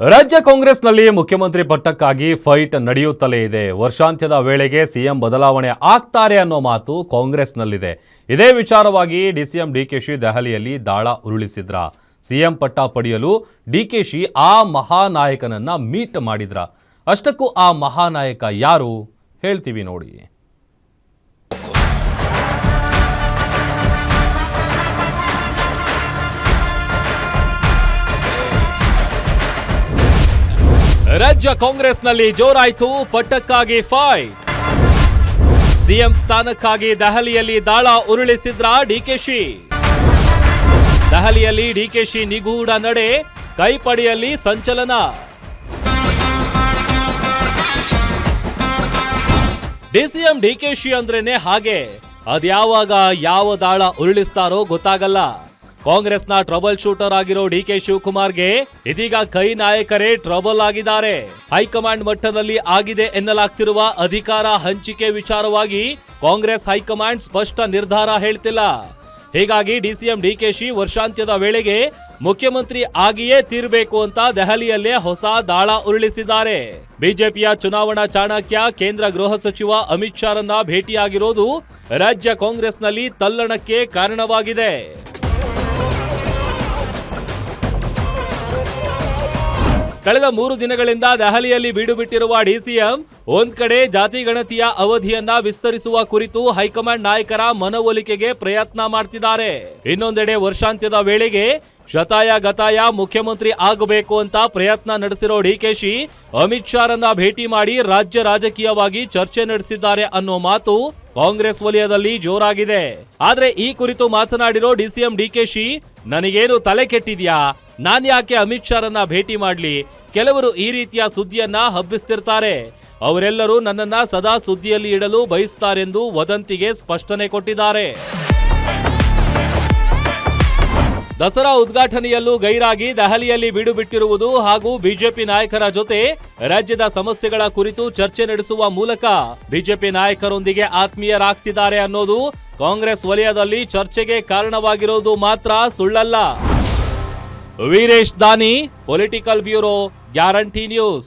ರಾಜ್ಯ ಕಾಂಗ್ರೆಸ್ನಲ್ಲಿ ಮುಖ್ಯಮಂತ್ರಿ ಪಟ್ಟಕ್ಕಾಗಿ ಫೈಟ್ ನಡೆಯುತ್ತಲೇ ಇದೆ. ವರ್ಷಾಂತ್ಯದ ವೇಳೆಗೆ ಸಿಎಂ ಬದಲಾವಣೆ ಆಗ್ತಾರೆ ಅನ್ನೋ ಮಾತು ಕಾಂಗ್ರೆಸ್ನಲ್ಲಿದೆ. ಇದೇ ವಿಚಾರವಾಗಿ ಡಿಸಿಎಂ ಡಿಕೆಶಿ ದೆಹಲಿಯಲ್ಲಿ ದಾಳ ಉರುಳಿಸಿದ್ರ. ಸಿಎಂ ಪಟ್ಟ ಪಡೆಯಲು ಡಿಕೆಶಿ ಆ ಮಹಾನಾಯಕನನ್ನ ಮೀಟ್ ಮಾಡಿದ್ರ. ಅಷ್ಟಕ್ಕೂ ಆ ಮಹಾನಾಯಕ ಯಾರು? ಹೇಳ್ತೀವಿ ನೋಡಿ. ರಾಜ್ಯ ಕಾಂಗ್ರೆಸ್ನಲ್ಲಿ ಜೋರಾಯಿತು ಪಟ್ಟಕ್ಕಾಗಿ ಫೈಟ್ ಸಿಎಂ ಸ್ಥಾನಕ್ಕಾಗಿ ದೆಹಲಿಯಲ್ಲಿ ದಾಳ ಉರುಳಿಸಿದ್ರ ಡಿಕೆಶಿ ದೆಹಲಿಯಲ್ಲಿ ಡಿಕೆಶಿ ನಿಗೂಢ ನಡೆ, ಕೈಪಡೆಯಲ್ಲಿ ಸಂಚಲನ. ಡಿಸಿಎಂ ಡಿಕೆಶಿ ಅಂದ್ರೇನೆ ಹಾಗೆ. ಅದ್ಯಾವಾಗ ಯಾವ ದಾಳ ಉರುಳಿಸ್ತಾರೋ ಗೊತ್ತಾಗಲ್ಲ. ಕಾಂಗ್ರೆಸ್ನ ಟ್ರಬಲ್ ಶೂಟರ್ ಆಗಿರೋ ಡಿ ಕೆ ಶಿವಕುಮಾರ್ಗೆ ಇದೀಗ ಕೈ ನಾಯಕರೇ ಟ್ರಬಲ್ ಆಗಿದ್ದಾರೆ. ಹೈಕಮಾಂಡ್ ಮಟ್ಟದಲ್ಲಿ ಆಗಿದೆ ಎನ್ನಲಾಗ್ತಿರುವ ಅಧಿಕಾರ ಹಂಚಿಕೆ ವಿಚಾರವಾಗಿ ಕಾಂಗ್ರೆಸ್ ಹೈಕಮಾಂಡ್ ಸ್ಪಷ್ಟ ನಿರ್ಧಾರ ಹೇಳ್ತಿಲ್ಲ. ಹೀಗಾಗಿ ಡಿಸಿಎಂ ಡಿಕೆಶಿ ವರ್ಷಾಂತ್ಯದ ವೇಳೆಗೆ ಮುಖ್ಯಮಂತ್ರಿ ಆಗಿಯೇ ತೀರ್ಬೇಕು ಅಂತ ದೆಹಲಿಯಲ್ಲೇ ಹೊಸ ದಾಳ ಉರುಳಿಸಿದ್ದಾರೆ. ಬಿಜೆಪಿಯ ಚುನಾವಣಾ ಚಾಣಕ್ಯ ಕೇಂದ್ರ ಗೃಹ ಸಚಿವ ಅಮಿತ್ ಶಾರನ್ನ ಭೇಟಿಯಾಗಿರೋದು ರಾಜ್ಯ ಕಾಂಗ್ರೆಸ್ನಲ್ಲಿ ತಲ್ಲಣಕ್ಕೆ ಕಾರಣವಾಗಿದೆ. ಕಳೆದ ಮೂರು ದಿನಗಳಿಂದ ದೆಹಲಿಯಲ್ಲಿ ಬೀಡುಬಿಟ್ಟಿರುವ ಡಿಸಿಎಂ ಒಂದ್ ಕಡೆ ಜಾತಿ ಗಣತಿಯ ಅವಧಿಯನ್ನ ವಿಸ್ತರಿಸುವ ಕುರಿತು ಹೈಕಮಾಂಡ್ ನಾಯಕರ ಮನವೊಲಿಕೆಗೆ ಪ್ರಯತ್ನ ಮಾಡ್ತಿದ್ದಾರೆ. ಇನ್ನೊಂದೆಡೆ ವರ್ಷಾಂತ್ಯದ ವೇಳೆಗೆ ಶತಾಯ ಗತಾಯ ಮುಖ್ಯಮಂತ್ರಿ ಆಗಬೇಕು ಅಂತ ಪ್ರಯತ್ನ ನಡೆಸಿರೋ ಡಿಕೆಶಿ ಅಮಿತ್ ಶಾರನ್ನ ಭೇಟಿ ಮಾಡಿ ರಾಜ್ಯ ರಾಜಕೀಯವಾಗಿ ಚರ್ಚೆ ನಡೆಸಿದ್ದಾರೆ ಅನ್ನೋ ಮಾತು ಕಾಂಗ್ರೆಸ್ ವಲಯದಲ್ಲಿ ಜೋರಾಗಿದೆ. ಆದ್ರೆ ಈ ಕುರಿತು ಮಾತನಾಡಿರೋ ಡಿಸಿಎಂ ಡಿಕೆಶಿ ನನಗೇನು ತಲೆ ಕೆಟ್ಟಿದ್ಯಾ? ನಾನ್ ಯಾಕೆ ಅಮಿತ್ ಶಾರನ್ನ ಭೇಟಿ ಮಾಡಲಿ? ಕೆಲವರು ಈ ರೀತಿಯ ಸುದ್ದಿಯನ್ನ ಹಬ್ಬಿಸ್ತಿರ್ತಾರೆ. ಅವರೆಲ್ಲರೂ ನನ್ನನ್ನ ಸದಾ ಸುದ್ದಿಯಲ್ಲಿ ಇಡಲು ಬಯಸ್ತಾರೆಂದು ವದಂತಿಗೆ ಸ್ಪಷ್ಟನೆ ಕೊಟ್ಟಿದ್ದಾರೆ. ದಸರಾ ಉದ್ಘಾಟನೆಯಲ್ಲೂ ಗೈರಾಗಿ ದೆಹಲಿಯಲ್ಲಿ ಬೀಡು ಬಿಟ್ಟಿರುವುದು ಹಾಗೂ ಬಿಜೆಪಿ ನಾಯಕರ ಜೊತೆ ರಾಜ್ಯದ ಸಮಸ್ಯೆಗಳ ಕುರಿತು ಚರ್ಚೆ ನಡೆಸುವ ಮೂಲಕ ಬಿಜೆಪಿ ನಾಯಕರೊಂದಿಗೆ ಆತ್ಮೀಯರಾಗ್ತಿದ್ದಾರೆ ಅನ್ನೋದು ಕಾಂಗ್ರೆಸ್ ವಲಯದಲ್ಲಿ ಚರ್ಚೆಗೆ ಕಾರಣವಾಗಿರೋದು ಮಾತ್ರ ಸುಳ್ಳಲ್ಲ. वीरेश दानी पॉलिटिकल ब्यूरो ग्यारंटी न्यूज़